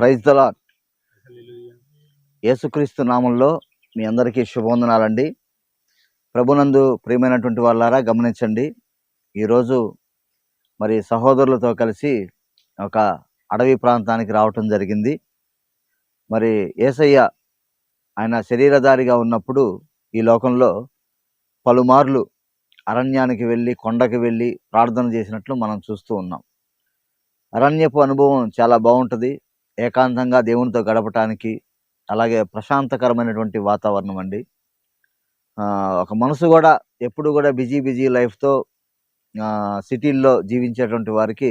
Praise దలా యేసుక్రీస్తు నామంలో మీ అందరికీ శుభవందనాలండి. ప్రభునందు ప్రియమైనటువంటి వాళ్ళారా గమనించండి. ఈరోజు మరి సహోదరులతో కలిసి ఒక అడవి ప్రాంతానికి రావటం జరిగింది. మరి ఏసయ్య ఆయన శరీరధారిగా ఉన్నప్పుడు ఈ లోకంలో పలుమార్లు అరణ్యానికి వెళ్ళి కొండకి వెళ్ళి ప్రార్థన చేసినట్లు మనం చూస్తూ ఉన్నాం. అరణ్యపు అనుభవం చాలా బాగుంటుంది. ఏకాంతంగా దేవునితో గడపటానికి అలాగే ప్రశాంతకరమైనటువంటి వాతావరణం అండి. ఒక మనసు కూడా ఎప్పుడు కూడా బిజీ బిజీ లైఫ్తో సిటీల్లో జీవించేటువంటి వారికి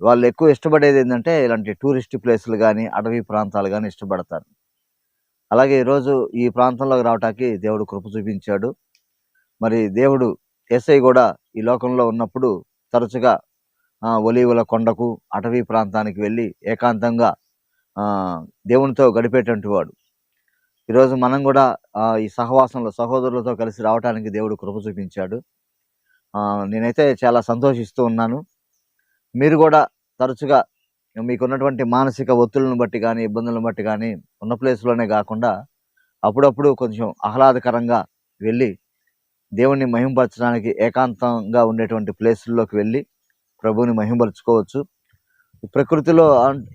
వాళ్ళు ఎక్కువ ఇష్టపడేది ఏంటంటే ఇలాంటి టూరిస్ట్ ప్లేసులు కానీ అడవి ప్రాంతాలు కానీ ఇష్టపడతారు. అలాగే ఈరోజు ఈ ప్రాంతంలోకి రావటానికి దేవుడు కృప చూపించాడు. మరి దేవుడు ఎస్ఐ కూడా ఈ లోకంలో ఉన్నప్పుడు తరచుగా ఒలీవల కొండకు అటవీ ప్రాంతానికి వెళ్ళి ఏకాంతంగా దేవునితో గడిపేటువంటి వాడు. ఈరోజు మనం కూడా ఈ సహవాసంలో సహోదరులతో కలిసి రావడానికి దేవుడు కృప చూపించాడు. నేనైతే చాలా సంతోషిస్తూ ఉన్నాను. మీరు కూడా తరచుగా మీకున్నటువంటి మానసిక ఒత్తులను బట్టి కానీ ఇబ్బందులను బట్టి కానీ ఉన్న ప్లేస్లోనే కాకుండా అప్పుడప్పుడు కొంచెం ఆహ్లాదకరంగా వెళ్ళి దేవుణ్ణి మహింపరచడానికి ఏకాంతంగా ఉండేటువంటి ప్లేసుల్లోకి వెళ్ళి ప్రభువుని మహింపరచుకోవచ్చు. ప్రకృతిలో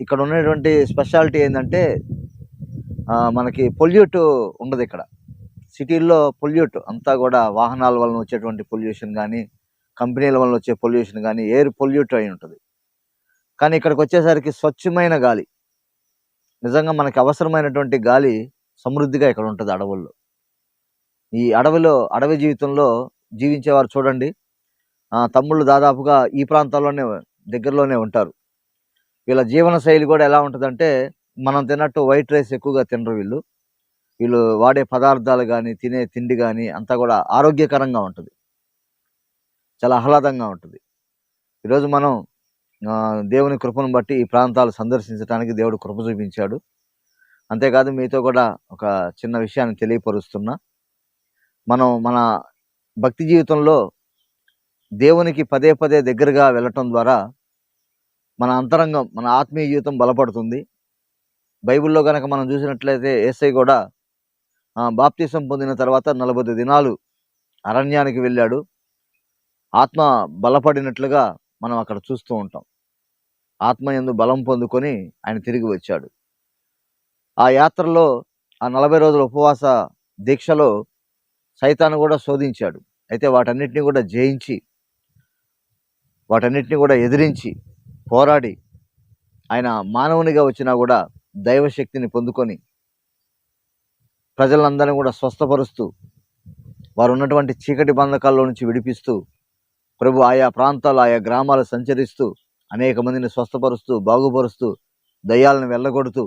ఇక్కడ ఉన్నటువంటి స్పెషాలిటీ ఏంటంటే మనకి పొల్యూట్ ఉండదు ఇక్కడ. సిటీల్లో పొల్యూట్ అంతా కూడా వాహనాల వలన వచ్చేటువంటి పొల్యూషన్ కానీ కంపెనీల వలన వచ్చే పొల్యూషన్ కానీ ఎయిర్ పొల్యూట్ అయి ఉంటుంది. కానీ ఇక్కడికి వచ్చేసరికి స్వచ్ఛమైన గాలి. నిజంగా మనకి అవసరమైనటువంటి గాలి సమృద్ధిగా ఇక్కడ ఉంటుంది అడవుల్లో. ఈ అడవిలో అడవి జీవితంలో జీవించేవారు చూడండి. తమ్ముళ్ళు దాదాపుగా ఈ ప్రాంతాల్లోనే దగ్గరలోనే ఉంటారు. వీళ్ళ జీవన శైలి కూడా ఎలా ఉంటుందంటే మనం తిన్నట్టు వైట్ రైస్ ఎక్కువగా తినరు వీళ్ళు. వీళ్ళు వాడే పదార్థాలు కానీ తినే తిండి కానీ అంతా కూడా ఆరోగ్యకరంగా ఉంటుంది. చాలా ఆహ్లాదంగా ఉంటుంది. ఈరోజు మనం దేవుని కృపను బట్టి ఈ ప్రాంతాలు సందర్శించడానికి దేవుడు కృప చూపించాడు. అంతేకాదు మీతో కూడా ఒక చిన్న విషయాన్ని తెలియపరుస్తున్నా. మనం మన భక్తి జీవితంలో దేవునికి పదే పదే దగ్గరగా వెళ్ళటం ద్వారా మన అంతరంగం మన ఆత్మీయ జీవితం బలపడుతుంది. బైబిల్లో కనుక మనం చూసినట్లయితే ఏసై కూడా బాప్తీసం పొందిన తర్వాత నలభై దినాలు అరణ్యానికి వెళ్ళాడు. ఆత్మ బలపడినట్లుగా మనం అక్కడ చూస్తూ ఉంటాం. ఆత్మ ఎందు బలం పొందుకొని ఆయన తిరిగి వచ్చాడు. ఆ యాత్రలో ఆ నలభై రోజుల ఉపవాస దీక్షలో సైతాను కూడా శోధించాడు. అయితే వాటన్నిటిని కూడా జయించి వాటన్నిటిని కూడా ఎదిరించి పోరాడి ఆయన మానవునిగా వచ్చినా కూడా దైవశక్తిని పొందుకొని ప్రజలందరినీ కూడా స్వస్థపరుస్తూ వారు ఉన్నటువంటి చీకటి బంధకాల్లో నుంచి విడిపిస్తూ ప్రభు ఆయా ప్రాంతాలు ఆయా గ్రామాలు సంచరిస్తూ అనేక మందిని స్వస్థపరుస్తూ బాగుపరుస్తూ దయ్యాలను వెళ్ళగొడుతూ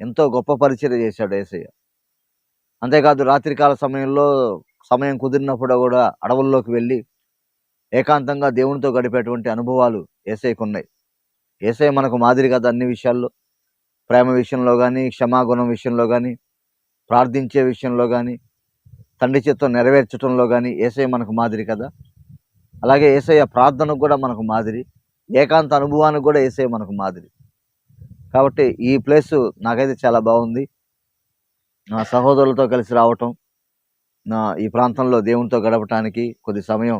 ఎంతో గొప్ప పరిచయం చేశాడు ఏసయ్య. అంతేకాదు రాత్రికాల సమయంలో సమయం కుదిరినప్పుడు కూడా అడవుల్లోకి వెళ్ళి ఏకాంతంగా దేవునితో గడిపేటువంటి అనుభవాలు ఏసైకి ఉన్నాయి ఏసై మనకు మాదిరి కదా అన్ని విషయాల్లో. ప్రేమ విషయంలో కానీ క్షమాగుణం విషయంలో కానీ ప్రార్థించే విషయంలో కానీ తండ్రి చిత్తం నెరవేర్చడంలో కానీ ఏసై మనకు మాదిరి కదా. అలాగే ఏసయ్య ప్రార్థనకు కూడా మనకు మాదిరి. ఏకాంత అనుభవానికి కూడా ఏసై మనకు మాదిరి. కాబట్టి ఈ ప్లేస్ నాకైతే చాలా బాగుంది. నా సహోదరులతో కలిసి రావటం నా ఈ ప్రాంతంలో దేవునితో గడపటానికి కొద్ది సమయం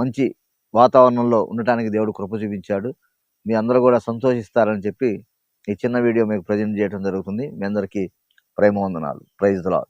మంచి వాతావరణంలో ఉండటానికి దేవుడు కృప చూపించాడు. మీ అందరూ కూడా సంతోషిస్తారని చెప్పి ఈ చిన్న వీడియో మీకు ప్రజెంట్ చేయడం జరుగుతుంది. మీ అందరికీ ప్రేమ వందనాలు. ప్రైజ్ లా